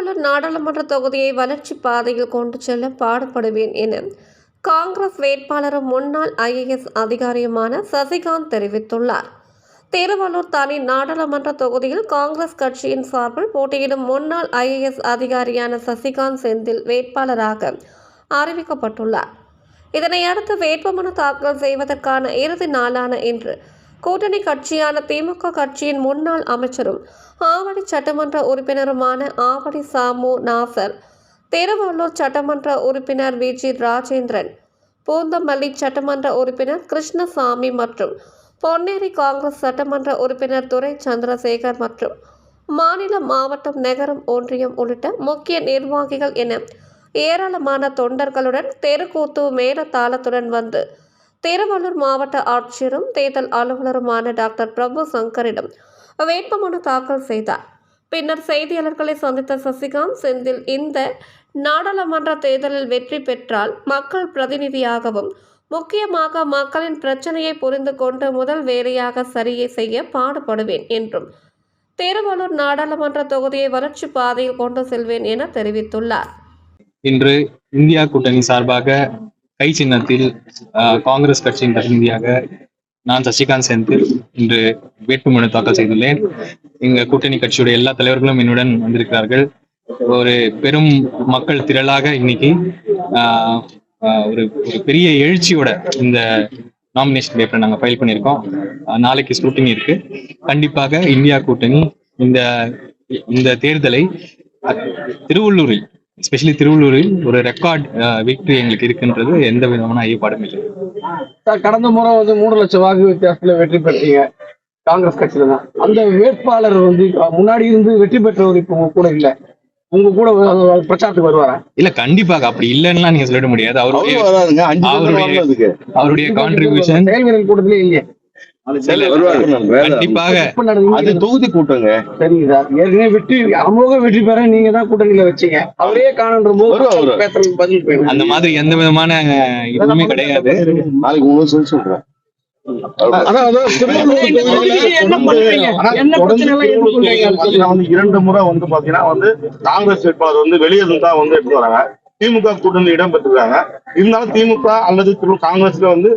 திருவள்ளூர் நாடாளுமன்ற தொகுதியை வளர்ச்சி பாதையில் கொண்டு செல்ல பாடுபடுவேன் என காங்கிரஸ் வேட்பாளரும் முன்னாள் ஐஏஎஸ் அதிகாரியுமான சசிகாந்த் தெரிவித்துள்ளார். திருவள்ளூர் தனி நாடாளுமன்ற தொகுதியில் காங்கிரஸ் கட்சியின் சார்பில் போட்டியிடும் முன்னாள் ஐஏஎஸ் அதிகாரியான சசிகாந்த் செந்தில் வேட்பாளராக அறிவிக்கப்பட்டுள்ளார். இதனையடுத்து வேட்புமனு தாக்கல் செய்வதற்கான இறுதி நாளான இன்று கூட்டணி கட்சியான திமுக கட்சியின் முன்னாள் அமைச்சரும் ஆவடி சட்டமன்ற உறுப்பினருமான ஆவடி சாமு நாசர் திருவள்ளூர் சட்டமன்ற உறுப்பினர் வி. ஜி. ராஜேந்திரன் பூந்தமல்லி சட்டமன்ற உறுப்பினர் கிருஷ்ணசாமி மற்றும் பொன்னேரி காங்கிரஸ் சட்டமன்ற உறுப்பினர் துரை சந்திரசேகர் மற்றும் மாநில மாவட்டம் நகரம் ஒன்றியம் உள்ளிட்ட முக்கிய நிர்வாகிகள் என ஏராளமான தொண்டர்களுடன் தெருக்கூத்து மேலத்தாளத்துடன் வந்து திருவள்ளூர் மாவட்ட ஆட்சியரும் தேர்தல் அலுவலருமான டாக்டர் பிரபு சங்கரிடம் வேட்புமனு தாக்கல் செய்தார். பின்னர் செய்தியாளர்களை சந்தித்த சசிகாந்த் செந்தில் இந்த நாடாளுமன்ற தேர்தலில் வெற்றி பெற்றால் மக்கள் பிரதிநிதியாகவும் முக்கியமாக மக்களின் பிரச்சனையை புரிந்து கொண்டு முதல் வேலையாக சரியை செய்ய பாடுபடுவேன் என்றும் திருவள்ளூர் நாடாளுமன்ற தொகுதியை வளர்ச்சி பாதையில் கொண்டு செல்வேன் என தெரிவித்துள்ளார். இன்று இந்தியா கூட்டணி சார்பாக கை சின்னத்தில் காங்கிரஸ் கட்சியின் பிரதிநிதியாக நான் சசிகாந்த் செந்தில் இன்று வேட்புமனு தாக்கல் செய்துள்ளேன். எங்க கூட்டணி கட்சியுடைய எல்லா தலைவர்களும் என்னுடன் வந்திருக்கிறார்கள். ஒரு பெரும் மக்கள் திரளாக இன்னைக்கு ஒரு ஒரு பெரிய எழுச்சியோட இந்த நாமினேஷன் பேப்பரை நாங்கள் ஃபைல் பண்ணியிருக்கோம். நாளைக்கு ஸ்க்ரூட்டினி இருக்கு. கண்டிப்பாக இந்தியா கூட்டணி இந்த இந்த தேர்தலை திருவள்ளூரில் எஸ்பெஷலி திருவள்ளூரில் ஒரு ரெக்கார்ட் விக்டரி எங்களுக்கு இருக்குன்றது எந்த விதமான ஐயப்பாடும் இல்லை. சார் கடந்த முறை வந்து மூணு லட்சம் வாக்கு வித்தியாசத்துல வெற்றி பெற்றீங்க. காங்கிரஸ் கட்சியில தான். அந்த வேட்பாளர் வந்து முன்னாடி இருந்து வெற்றி பெற்றவர் இப்போ உங்க கூட இல்ல. உங்க கூட பிரச்சாரத்துக்கு வருவாரா? இல்ல கண்டிப்பாக அப்படி இல்லைன்னா நீங்க சொல்லிட முடியாது. அவருடைய அவருடைய- அவருடைய கான்ட்ரிபியூஷன் செயல்வீரர் கூட்டத்திலே இல்லையே. அது தொகுதி கூட்டங்க. சரிங்க சார். ஏற்கனவே வெற்றி அமோக வெற்றி பெற நீங்க தான் கூட்டணியில வச்சீங்க. அவரே காணுன்ற போது பதில் போயிடும். அந்த மாதிரி எந்த விதமான இதுவுமே கிடையாது. நாளைக்கு உங்களுக்கு சொல்லி சொல்றேன். இரண்டு முறை வந்து பாத்தீங்கன்னா வந்து காங்கிரஸ் வேட்பாளர் வந்து வெளியே இருந்து தான் வந்து எடுத்து வராங்க. திமுக கூட்டணி இடம் பெற்றிருக்காங்க. இருந்தாலும் திமுக அல்லது திரு காங்கிரஸ்ல வந்து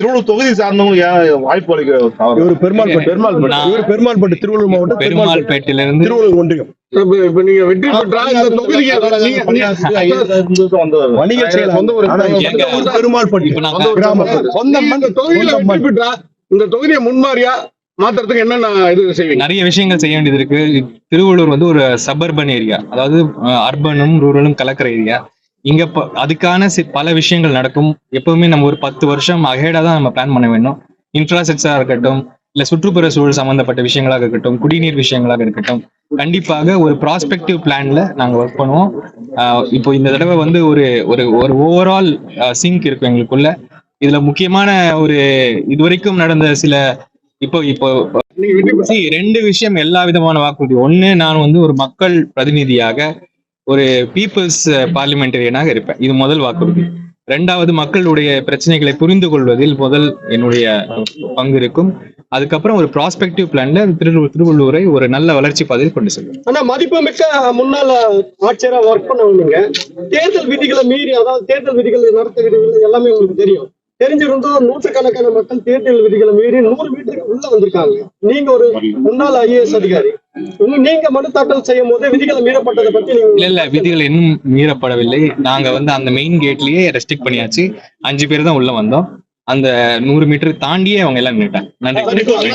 திருவள்ளூர் தொகுதி சார்ந்தவங்க ஏன் வாய்ப்பு அளிக்க தவறு? இவர் பெருமாள் பட்டு பெருமாள் இவர் பெருமாள் பட்டு திருவள்ளூர் மாவட்டம் பெருமாள் பெருமாள்பேட்டிலிருந்து திருவள்ளூர் ஒன்றியம் இப்ப நீங்க வெற்றி பெற்றா இந்த தொகுதிக்கு இருந்து பெருமாள் பட்டு. சொந்த தொகுதியில. வெற்றி பெற்றா இந்த தொகுதியை முன்மாறியா மாத்துறதுக்கு என்னென்ன இது செய்வீங்க நிறைய விஷயங்கள் செய்ய வேண்டியது இருக்கு திருவள்ளூர் வந்து ஒரு சபர்பன் ஏரியா அதாவது அர்பனும் ரூரலும் கலக்கிற ஏரியா இங்க அதுக்கான பல விஷயங்கள் நடக்கும். எப்பவுமே நம்ம ஒரு பத்து வருஷம் அகேடா தான் நம்ம பிளான் பண்ண வேண்டும் இன்ஃப்ராஸ்ட்ரக்சரா இருக்கட்டும் இல்ல சுற்றுப்புற சூழல் சம்பந்தப்பட்ட விஷயங்களாக இருக்கட்டும் குடிநீர் விஷயங்களாக இருக்கட்டும் கண்டிப்பாக ஒரு ப்ராஸ்பெக்டிவ் பிளான்ல நாங்க ஒர்க் பண்ணுவோம். இப்போ இந்த தடவை வந்து ஒரு ஒரு ஒரு ஓவரால் சிங்க் இருக்கும் எங்களுக்குள்ள. இதுல முக்கியமான ஒரு இதுவரைக்கும் நடந்த சில இப்போ இப்போ ரெண்டு விஷயம் எல்லா விதமான வாக்குறுதி. ஒண்ணு நான் வந்து ஒரு மக்கள் பிரதிநிதியாக ஒரு பீப்புள்ஸ் பார்லிமெண்டரியனாக இருப்பேன். இது முதல் வாக்குறுதி. ரெண்டாவது மக்களுடைய பிரச்சனைகளை புரிந்து கொள்வதில் முதல் என்னுடைய பங்கு இருக்கும். அதுக்கப்புறம் ஒரு ப்ராஸ்பெக்டிவ் பிளான்ல திருவள்ளூர் திருவள்ளூரை ஒரு நல்ல வளர்ச்சி பாதையில் கொண்டு செல்வேன் ஆனா மதிப்புமிக்க முன்னாள் ஆட்சியரா ஒர்க் பண்ணவங்க தேர்தல் விதிகளை மீறி அதாவது தேர்தல் விதிகள் நடத்த விதிகள் எல்லாமே உங்களுக்கு தெரியும். தெரிஞ்சிருந்தும் நூற்றுக்கணக்கான மக்கள் தேர்தல் விதிகளை மீறி நூறு மீட்டருக்கு உள்ள வந்திருக்காங்க. நீங்க ஒரு முன்னாள் ஐஏஎஸ் அதிகாரி. நீங்க மனு தாக்கல் செய்யும் போது விதிகளை மீறப்பட்டதை பத்தி இல்ல இல்ல விதிகள் இன்னும் மீறப்படவில்லை. நாங்க வந்து அந்த மெயின் கேட்லயே ரெஸ்ட்ரிக்ட் பண்ணியாச்சு. அஞ்சு பேர் தான் உள்ள வந்தோம். அந்த நூறு மீட்டர் தாண்டியே அவங்க எல்லாம் நின்னுட்டாங்க. நன்றி.